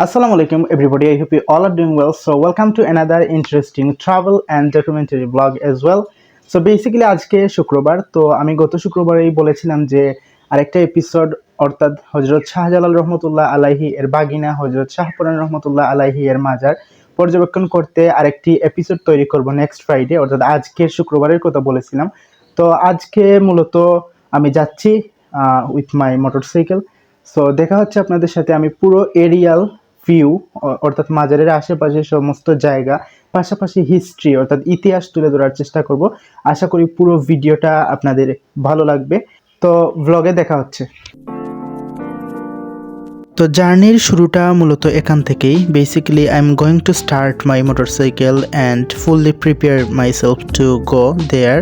Assalamu alaikum, everybody. I hope you all are doing well. So, welcome to another interesting travel and documentary vlog as well. So, basically, আজকে শুক্রবার, তো আমি গত শুক্রবারেই বলেছিলাম যে আরেকটা এপিসোড অর্থাৎ হজরত শাহজালাল রহমতুল্লাহ আলাইহি এর বাগিনা, হজরত শাহপুরান রহমতুল্লাহ আলাহি এর মাজার পর্যবেক্ষণ করতে আরেকটি এপিসোড তৈরি করব নেক্সট ফ্রাইডে অর্থাৎ আজকের শুক্রবারের কথা বলেছিলাম তো আজকে মূলত আমি যাচ্ছি উইথ মাই মোটরসাইকেল সো দেখা হচ্ছে আপনাদের সাথে আমি পুরো এরিয়াল ভিউ অর্থাৎ মাজারের আশেপাশে সমস্ত জায়গা, পাশাপাশি হিস্ট্রি অর্থাৎ ইতিহাস তুলে ধরার চেষ্টা করব। আশা করি পুরো ভিডিওটা আপনাদের ভালো লাগবে। তো ব্লগে দেখা হচ্ছে। তো জার্নির শুরুটা মূলত এখান থেকেই। Basically I am going to start my motorcycle and fully prepare my self to go there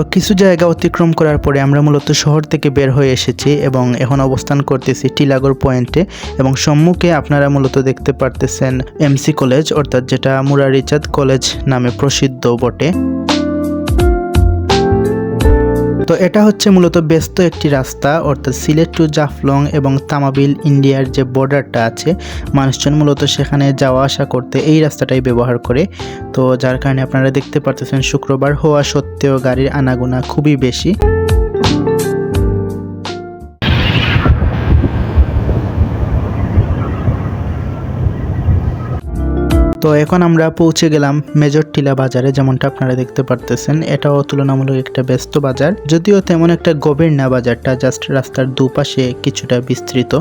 তো কিছু জায়গা অতিক্রম করার পরে আমরা মূলত শহর থেকে বের হয়ে এসেছি এবং এখন অবস্থান করতেছি টিলাগর পয়েন্টে এবং সম্মুখে আপনারা মূলত দেখতে পারতেছেন এমসি কলেজ, অর্থাৎ যেটা মুরারিচাঁদ কলেজ নামে প্রসিদ্ধ বটে। তো এটা হচ্ছে মূলত ব্যস্ত একটি রাস্তা, অর্থাৎ সিলেট টু জাফলং এবং তামাবিল ইন্ডিয়ার যে বর্ডারটা আছে, মানুষজন মূলত সেখানে যাওয়া আসা করতে এই রাস্তাটাই ব্যবহার করে। তো যার কারণে আপনারা দেখতে পারতেছেন শুক্রবার হওয়া সত্ত্বেও গাড়ির আনাগোনা খুবই বেশি। তো এখন আমরা পৌঁছে গেলাম মেজর টিলা বাজারে, যেমনটা আপনারা দেখতে পারতেছেন। এটাও তুলনামূলক একটা ব্যস্ত বাজার, যদিও তেমন একটা গভীর না বাজারটা জাস্ট রাস্তার দুপাশে কিছুটা বিস্তৃত।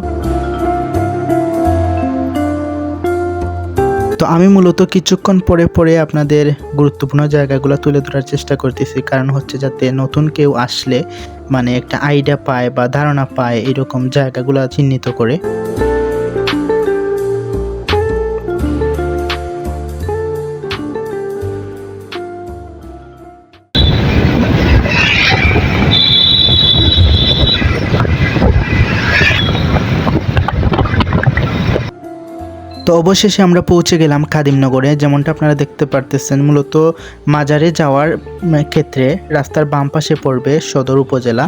তো আমি মূলত কিছুক্ষণ পরে পরে আপনাদের গুরুত্বপূর্ণ জায়গাগুলো তুলে ধরার চেষ্টা করতেছি, কারণ হচ্ছে যাতে নতুন কেউ আসলে মানে একটা আইডিয়া পায় বা ধারণা পায় এরকম জায়গাগুলো চিহ্নিত করে। তো অবশেষে আমরা পৌঁছে গেলাম খাদিমনগরে, যেমনটা আপনারা দেখতে পারতেছেন, মূলত মাজারে যাওয়ার ক্ষেত্রে রাস্তার বাম পাশে পড়বে সদর উপজেলা,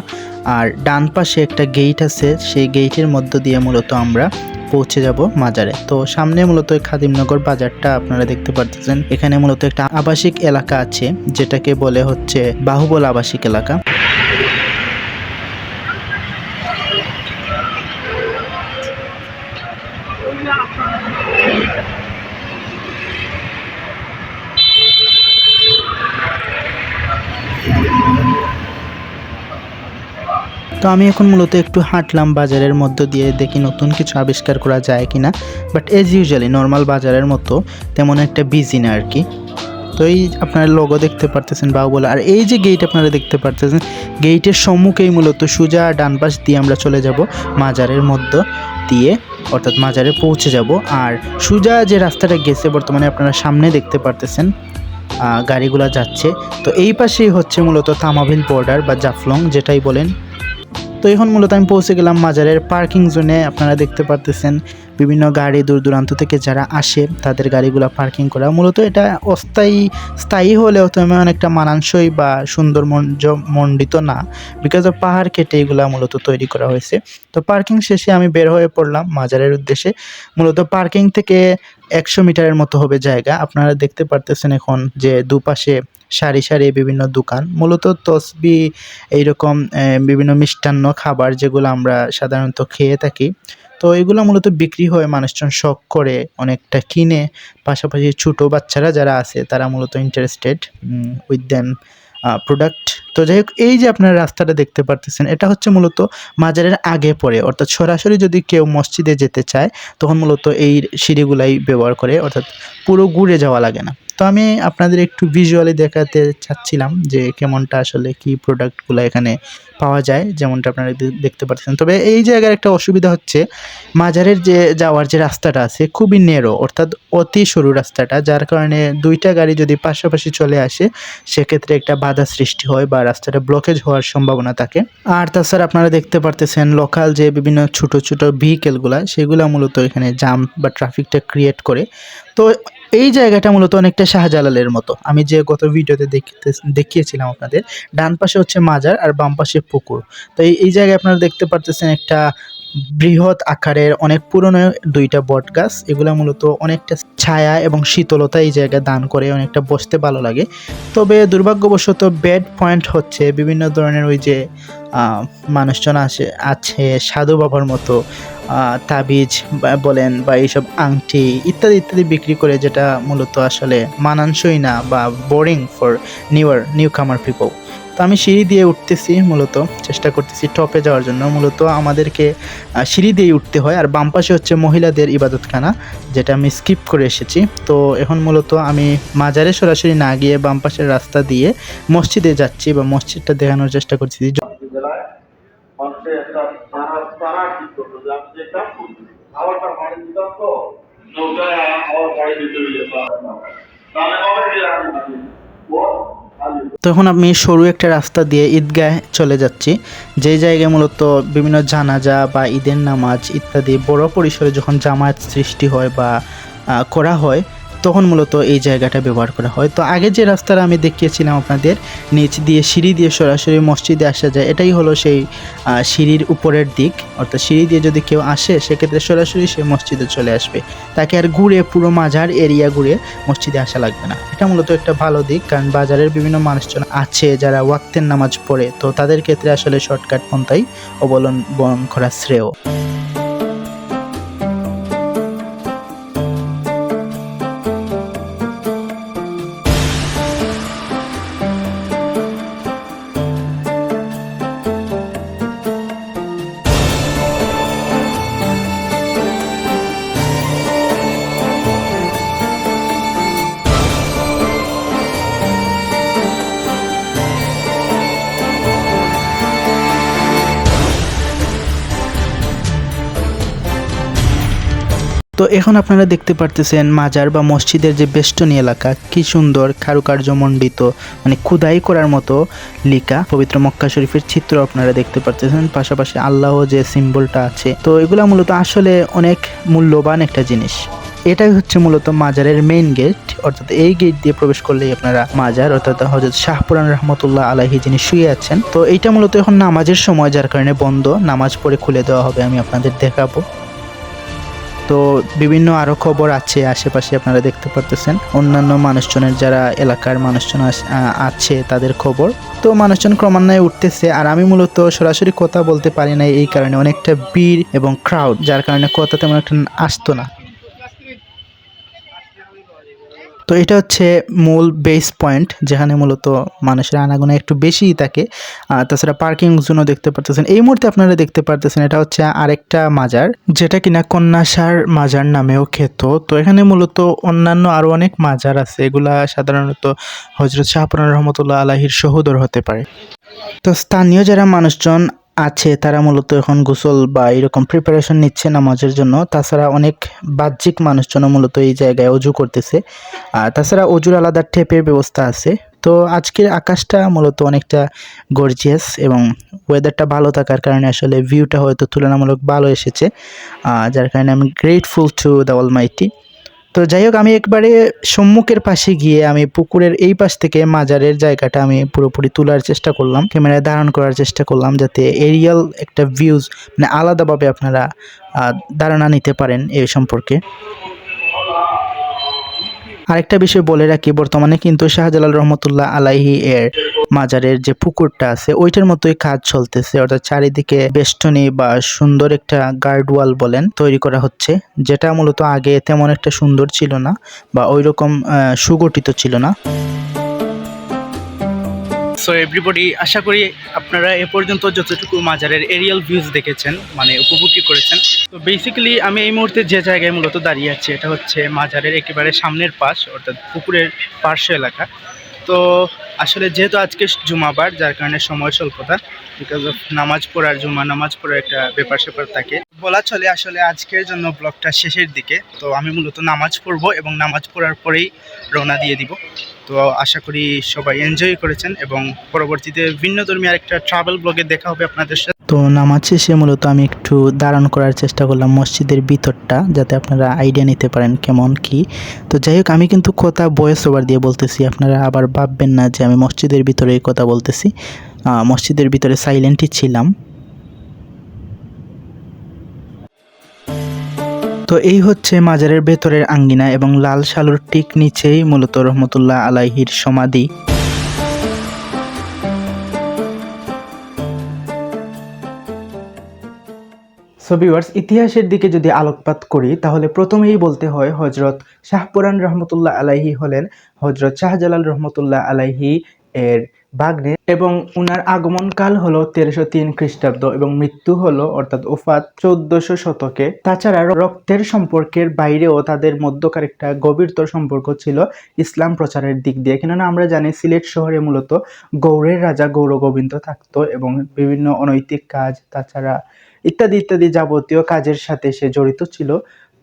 আর ডান পাশে একটা গেট আছে, সেই গেটের মধ্য দিয়ে মূলত আমরা পৌঁছে যাব মাজারে। তো সামনে মূলত খাদিমনগর বাজারটা আপনারা দেখতে পারতেছেন, এখানে মূলত একটা আবাসিক এলাকা আছে, যেটাকে বলে হচ্ছে বাহুবল আবাসিক এলাকা। তো আমি এখন মূলত একটু হাঁটলাম বাজারের মধ্য দিয়ে, দেখি নতুন কিছু আবিষ্কার করা যায় কি না বাট এজ ইউজুয়ালি নর্মাল বাজারের মতো তেমন একটা বিজি না আর কি। তো এই আপনারা লোগো দেখতে পারতেছেন, বাহুবল। আর এই যে গেট আপনারা দেখতে পারতেছেন গেটের সম্মুখেই মূলত সুজা ডান পাশ দিয়ে আমরা চলে যাব মাজারের মধ্য দিয়ে, অর্থাৎ মাজারে পৌঁছে যাব। আর সুজা যে রাস্তাটা গেছে, বর্তমানে আপনারা সামনে দেখতে পারতেছেন গাড়িগুলা যাচ্ছে। তো এই পাশেই হচ্ছে মূলত তামাভিল বর্ডার বা জাফলং, যেটাই বলেন। তো এখন মূলত আমি পৌঁছে গেলাম মাজারের পার্কিং জোনে আপনারা দেখতে পারতেছেন বিভিন্ন গাড়ি দূর দূরান্ত থেকে যারা আসে, তাদের গাড়িগুলো পার্কিং করা। মূলত এটা অস্থায়ী, স্থায়ী হলেও তেমন অনেকটা মানানসই বা সুন্দর মণ্ডিত না। বিকজ অফ পাহাড় কেটে এগুলা মূলত তৈরি করা হয়েছে। তো পার্কিং শেষে আমি বের হয়ে পড়লাম মাজারের উদ্দেশ্যে। মূলত পার্কিং থেকে একশো মিটারের মতো হবে জায়গা। আপনারা দেখতে পারতেছেন এখন যে দুপাশে সারি সারি বিভিন্ন দোকান। মূলত তসবি এইরকম বিভিন্ন মিষ্টান্ন খাবার যেগুলো আমরা সাধারণত খেয়ে থাকি। তো এগুলো মূলত বিক্রি হয় মানুষজন শখ করে অনেকটা কিনে। পাশাপাশি ছোটো বাচ্চারা যারা আছে, তারা মূলত ইন্টারেস্টেড উইথ দেম প্রোডাক্ট তো যাই হোক, এই যে আপনার রাস্তাটা দেখতে পারতেছেন, এটা হচ্ছে মূলত মাজারের আগে পড়ে। অর্থাৎ সরাসরি যদি কেউ মসজিদে যেতে চায়, তখন মূলত এই সিঁড়িগুলাই ব্যবহার করে। অর্থাৎ পুরো ঘুরে যাওয়া লাগে না। তো আমি আপনাদের একটু ভিজুয়ালি দেখাতে চাচ্ছিলাম যে কেমনটা আসলে কি প্রোডাক্টগুলো এখানে পাওয়া যায়, যেমনটা আপনারা দেখতে পাচ্ছেন। তবে এই জায়গার একটা অসুবিধা হচ্ছে, মাজারের যে যাওয়ার যে রাস্তাটা আছে খুবই নেরো অর্থাৎ অতি সরু রাস্তাটা, যার কারণে দুইটা গাড়ি যদি পাশাপাশি চলে আসে, সেক্ষেত্রে একটা বাধা সৃষ্টি হয় বা রাস্তাটা ব্লকেজ হওয়ার সম্ভাবনা থাকে। আর তাছাড়া আপনারা দেখতে পারতেছেন লোকাল যে বিভিন্ন ছোট ছোট ভেহিকেলগুলা সেগুলো মূলত এখানে জাম বা ট্রাফিকটা ক্রিয়েট করে। তো এই জায়গাটা মূলত অনেকটা শাহজালালের মতো। আমি যে গত ভিডিওতে দেখতে, দেখিয়েছিলাম আপনাদের, ডান পাশে হচ্ছে মাজার আর বাম পাশে পুকুর। তো এই জায়গায় আপনারা দেখতে পারতেছেন একটা বৃহৎ আকারের অনেক পুরনো দুইটা বট গাছ। এগুলা মূলত অনেকটা ছায়া এবং শীতলতা এই জায়গায় দান করে, অনেকটা বসতে ভালো লাগে। তবে দুর্ভাগ্যবশত ব্যাড পয়েন্ট হচ্ছে বিভিন্ন ধরনের ওই যে মানুষজন আসে, আছে, সাধু বাবার মতো তাবিজ বলেন বা এইসব আংটি ইত্যাদি ইত্যাদি বিক্রি করে, যেটা মূলত আসলে মানানসই না বা boring for newer newcomer people তো আমি সিঁড়ি দিয়ে উঠতেছি মূলত, চেষ্টা করতেছি টপে যাওয়ার জন্য। মূলত আমাদেরকে সিঁড়ি দিয়ে উঠতে হয়। আর বাম পাশে হচ্ছে মহিলাদের ইবাদতখানা, যেটা আমি স্কিপ করে এসেছি। তো এখন মূলত আমি মাজারে সরাসরি না গিয়ে বাম পাশের রাস্তা দিয়ে মসজিদে যাচ্ছি বা মসজিদটা দেখানোর চেষ্টা করছি। তাহলে তখন আমি সরু একটা রাস্তা দিয়ে ঈদগাহ চলে যাচ্ছি। যে জায়গায় মূলত বিভিন্ন জানাজা বা ঈদের নামাজ ইত্যাদি বড় পরিসরে যখন জামায়াত সৃষ্টি হয় বা করা হয় তখন মূলত এই জায়গাটা ব্যবহার করা হয়। তো আগে যে রাস্তাটা আমি দেখিয়েছিলাম আপনাদের, নিচ দিয়ে সিঁড়ি দিয়ে সরাসরি মসজিদে আসা যায়, এটাই হলো সেই সিঁড়ির উপরের দিক। অর্থাৎ সিঁড়ি দিয়ে যদি কেউ আসে, সেক্ষেত্রে সরাসরি সে মসজিদে চলে আসবে। তাকে আর ঘুরে, পুরো মাজার এরিয়া ঘুরে মসজিদে আসা লাগবে না। এটা মূলত একটা ভালো দিক, কারণ বাজারের বিভিন্ন মানুষজন আছে যারা ওয়াক্তের নামাজ পড়ে, তো তাদের ক্ষেত্রে আসলে শর্টকাট পন্থাই অবলম্বন করা শ্রেয়। তো এখন আপনারা দেখতে পারতেছেন মাজার বা মসজিদের যে বেষ্টনী এলাকা, কি সুন্দর কারুকার্যমণ্ডিত মানে খুদাই করার মতো লিকা, পবিত্র মক্কা শরীফের চিত্র আপনারা দেখতে পারতেছেন, পাশাপাশি আল্লাহ যে সিম্বলটা আছে। তো এগুলা মূলত আসলে অনেক মূল্যবান একটা জিনিস। এটাই হচ্ছে মূলত মাজারের মেইন গেট অর্থাৎ এই গেট দিয়ে প্রবেশ করলেই আপনারা মাজার, অর্থাৎ হজরত শাহপুরান রহমতুল্লাহ আলাহি যিনি শুয়ে আছেন। তো এইটা মূলত এখন নামাজের সময়, যার কারণে বন্ধ, নামাজ পড়ে খুলে দেওয়া হবে, আমি আপনাদের দেখাবো। তো বিভিন্ন আরও খবর আছে আশেপাশে আপনারা দেখতে পারতেছেন। অন্যান্য মানুষজনের যারা এলাকার মানুষজন আছে তাদের খবর। তো মানুষজন ক্রমান্বয়ে উঠতেছে আর আমি মূলত সরাসরি কথা বলতে পারি না এই কারণে। অনেকটা ভিড় এবং ক্রাউড যার কারণে কথা তেমন একটা আসতো না। তো এটা হচ্ছে মূল বেস পয়েন্ট যেখানে মূলত মানুষের আনাগোনা একটু বেশিই থাকে। তাছাড়া পার্কিং জোনও দেখতে পারতেছেন। এই মুহূর্তে আপনারা দেখতে পারতেছেন এটা হচ্ছে আরেকটা মাজার, যেটা কিনা কন্যাসার মাজার নামেও খ্যাত। তো এখানে মূলত অন্যান্য আরও অনেক মাজার আছে। এগুলা সাধারণত হজরত শাহপুরান রহমতুল্লাহ আলাহির সহোদর হতে পারে। তো স্থানীয় যারা মানুষজন আছে, তারা মূলত এখন গোসল বা এরকম প্রিপারেশন নিচ্ছে নামাজের জন্য। তাছাড়া অনেক বাহ্যিক মানুষজন মূলত এই জায়গায় অজু করতেছে। আর তাছাড়া অজুর আলাদা টেপের ব্যবস্থা আছে। তো আজকের আকাশটা মূলত অনেকটা গর্জিয়াস এবং ওয়েদারটা ভালো থাকার কারণে আসলে ভিউটা হয়তো তুলনামূলক ভালো এসেছে। যার কারণে আমি গ্রেটফুল টু দ্য অল মাইটি তো যাই হোক আমি একবারে সম্মুখের পাশে গিয়ে আমি পুকুরের এই পাশ থেকে মাজারের জায়গাটা আমি পুরোপুরি তোলার চেষ্টা করলাম, ক্যামেরায় ধারণ করার চেষ্টা করলাম যাতে এরিয়াল একটা ভিউজ মানে আলাদাভাবে আপনারা ধারণা নিতে পারেন এই সম্পর্কে। আরেকটা বিষয় বলে রাখি, বর্তমানে কিন্তু শাহজালাল রহমতুল্লাহ আলাইহি এর মাজারের যে পুকুরটা আছে, ওইটার মতোই কাজ চলতেছে। অর্থাৎ চারিদিকে বেষ্টনী বা সুন্দর একটা গার্ড ওয়াল বলেন তৈরি করা হচ্ছে, যেটা মূলত আগে তেমন একটা সুন্দর ছিল না বা ওই রকম সুগঠিত ছিল না। সো এভরিবডি আশা করি আপনারা এ পর্যন্ত যতটুকু মাজারের এরিয়াল ভিউজ দেখেছেন মানে উপভোগী করেছেন। তো বেসিক্যালি আমি এই মুহূর্তে যে জায়গায় মূলত দাঁড়িয়ে আছি, এটা হচ্ছে মাজারের একেবারে সামনের পাশ, অর্থাৎ পুকুরের পার্শ্ব এলাকা। তো আসলে যেহেতু আজকে জুমাবার, যার কারণে সময় স্বল্পতা বিকজ অফ নামাজ পড়ার জুমা, নামাজ পড়ার একটা ব্যাপার স্যাপার থাকে। বলা চলে আসলে আজকের জন্য ব্লগটা শেষের দিকে, তো আমি মূলত নামাজ পড়ব এবং নামাজ পড়ার পরেই রওনা দিয়ে দিব। তো আশা করি সবাই এনজয় করেছেন এবং পরবর্তীতে ভিন্ন ধর্মী আরেকটা ট্রাভেল ব্লগে দেখা হবে আপনাদের সাথে। তো নামাজ শেষে মূলত আমি একটু দাঁড়ান করার চেষ্টা করলাম মসজিদের ভিতরটা, যাতে আপনারা আইডিয়া নিতে পারেন কেমন কি। তো যাই হোক, আমি কিন্তু কথা ভয়েস ওভার দিয়ে বলতেছি, আপনারা আবার ভাববেন না যে আমি মসজিদের ভিতরে কথা বলতেছি। মসজিদের ভিতরে সাইলেন্টই ছিলাম। তো এই হচ্ছে মাজারের ভেতরের আঙ্গিনা এবং লাল শালুর ঠিক নিচেই মূলত রহমতুল্লাহ আলাইহির সমাধি। সো ভিউয়ার্স ইতিহাসের দিকে যদি আলোকপাত করি, তাহলে প্রথমেই বলতে হয় হজরত শাহপুরান রহমতুল্লাহ আলাইহি হলেন হজরত শাহজালাল রহমতুল্লাহ আলাইহি এর বাগ্নে এবং উনার আগমনকাল হলো তেরোশো তিন খ্রিস্টাব্দ এবং মৃত্যু হলো অর্থাৎ ওফাত চোদ্দশো শতকে। তাছাড়া রক্তের সম্পর্কের বাইরেও তাদের মধ্যকার একটা গভীরতর সম্পর্ক ছিল ইসলাম প্রচারের দিক দিয়ে। কেননা আমরা জানি সিলেট শহরে মূলত গৌড়ের রাজা গৌর গোবিন্দ থাকতো এবং বিভিন্ন অনৈতিক কাজ, তাছাড়া ইত্যাদি ইত্যাদি যাবতীয় কাজের সাথে সে জড়িত ছিল।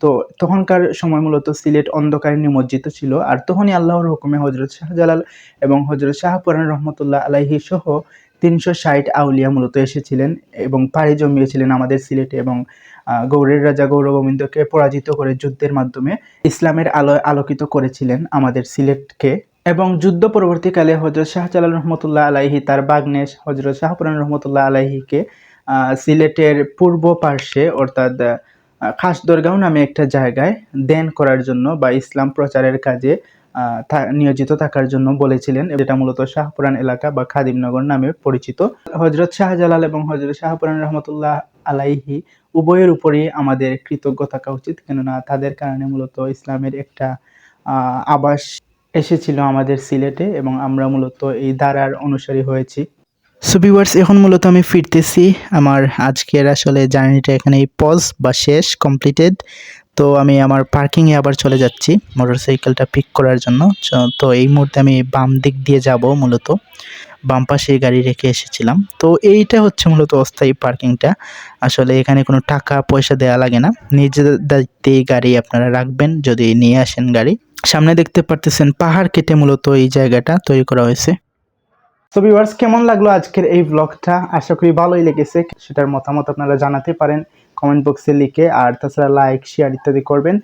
তো তখনকার সময় মূলত সিলেট অন্ধকারে নিমজ্জিত ছিল। আর তখনই আল্লাহর হুকুমে হজরত শাহজালাল এবং হজরত শাহপুরান রহমতুল্লাহ আলাইহি সহ তিনশো ষাট আউলিয়া মূলত এসেছিলেন এবং পাড়ি জমিয়েছিলেন আমাদের সিলেটে এবং গৌরের রাজা গৌর গোবিন্দকে পরাজিত করে যুদ্ধের মাধ্যমে ইসলামের আলো, আলোকিত করেছিলেন আমাদের সিলেটকে। এবং যুদ্ধ পরবর্তীকালে হজরত শাহজালাল রহমতুল্লাহ আলাইহি তার বাগ্নেশ হজরত শাহপুরান রহমতুল্লাহ আলাইহিকে সিলেটের পূর্ব পার্শ্বে, অর্থাৎ খাসদরগাঁও নামে একটা জায়গায় দেন করার জন্য বা ইসলাম প্রচারের কাজে নিয়োজিত থাকার জন্য বলেছিলেন, যেটা মূলত শাহপুরান এলাকা বা খাদিমনগর নামে পরিচিত। হজরত শাহজালাল এবং হজরত শাহপুরান রহমতুল্লাহ আলাইহি, উভয়ের উপরেই আমাদের কৃতজ্ঞ থাকা উচিত। কেননা, তাদের কারণে মূলত ইসলামের একটা আবাস এসেছিল আমাদের সিলেটে এবং আমরা মূলত এই ধারার অনুসারী হয়েছি। সো ভিউয়ার্স এখন মূলত আমি ফিরতেছি আমার আজকের আসলে জার্নিটা এখানেই পজ বা শেষ কমপ্লিটেড তো আমি আমার পার্কিংয়ে আবার চলে যাচ্ছি মোটরসাইকেলটা পিক করার জন্য। তো এই মুহূর্তে আমি বাম দিক দিয়ে যাব মূলত। বাম পাশে গাড়ি রেখে এসেছিলাম। তো এইটা হচ্ছে মূলত অস্থায়ী পার্কিংটা আসলে এখানে কোনো টাকা, পয়সা দেওয়া লাগে না। নিজেদের দায়িত্বে গাড়ি আপনারা রাখবেন যদি নিয়ে আসেন গাড়ি। সামনে দেখতে পারতেছেন পাহাড় কেটে মূলত এই জায়গাটা তৈরি করা হয়েছে। তো ভিউয়ার্স কেমন লাগল আজকের এই ব্লগটা আশা করি ভালোই লেগেছে। সেটার মতামত আপনারা জানাতে পারেন কমেন্ট বক্সে লিখে, আর তাছাড়া লাইক শেয়ার ইত্যাদি করবেন।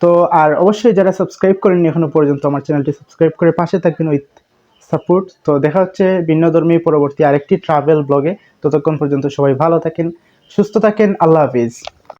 তো আর অবশ্যই যারা সাবস্ক্রাইব করেননি এখনও পর্যন্ত, আমার চ্যানেলটি সাবস্ক্রাইব করে পাশে থাকবেন উইথ সাপোর্ট তো দেখা হচ্ছে ভিন্নধর্মী পরবর্তী আরেকটি ট্রাভেল ব্লগে ততক্ষণ পর্যন্ত সবাই ভালো থাকেন, সুস্থ থাকেন, আল্লাহ হাফিজ।